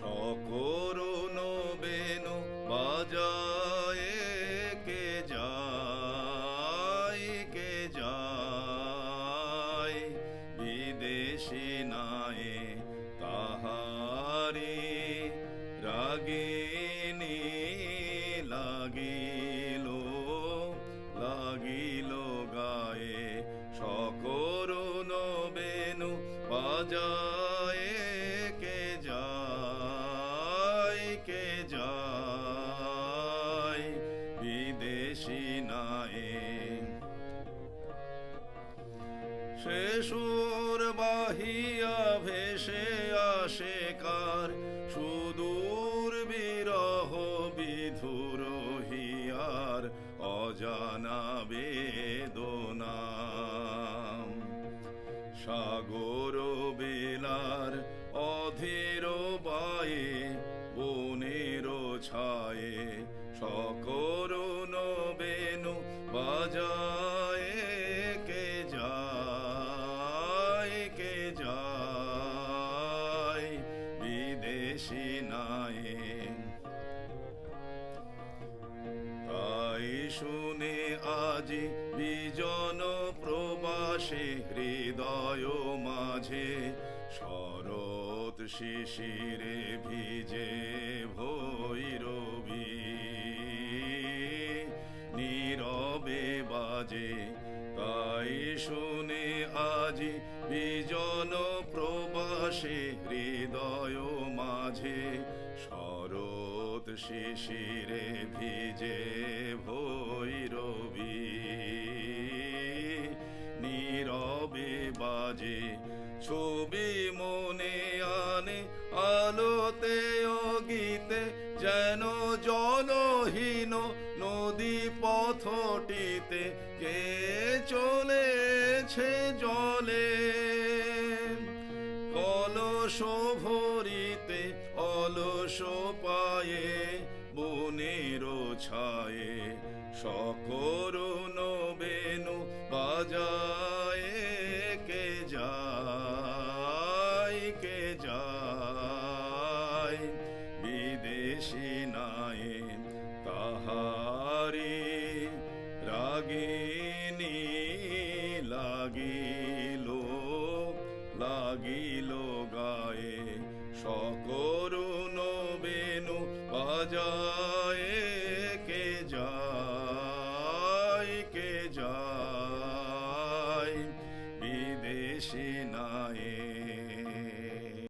সকরুণ বেনু বাজায় কে যায় কে যায়। বিদেশি নায়ে তাহারি রাগিনী লাগিল লাগিল গায়ে সকরুণ বেনু বাজায় সে সুর বাহিয়া ভেসে আসে কার? সুদূর বিরহ বিধুর হিয়ার, অজানা বেদনা। সাগর বেলার অধীর বায়ে, বনের ছায়ে, সকরুণ বেনু বাজায় শুনে আজি বিজন প্রবাসে, হৃদয় মাঝে শরৎ শিশিরে ভিজে ভৈরবী। নীরবে বাজে, তাই শুনে আজি বিজন প্রবাসে, হৃদয় মাঝে শরৎ শিশিরে ভিজে ভৈরবী নীরবে বাজে, ছবি মনে আনে, আলোতে ও যেন জলহীন নদী পথটিতে কে চলেছে জলে ভরিতে অলস পায়ে বনের ছায়ে সকরুণ বেনু বাজায়, কে যায় কে যায়, বিদেশি নায়ে তাহারি রাগিনী লাগিল লাগিল গায়ে সকরুণ বেনু বাজায় কে যায় কে যায়। বিদেশি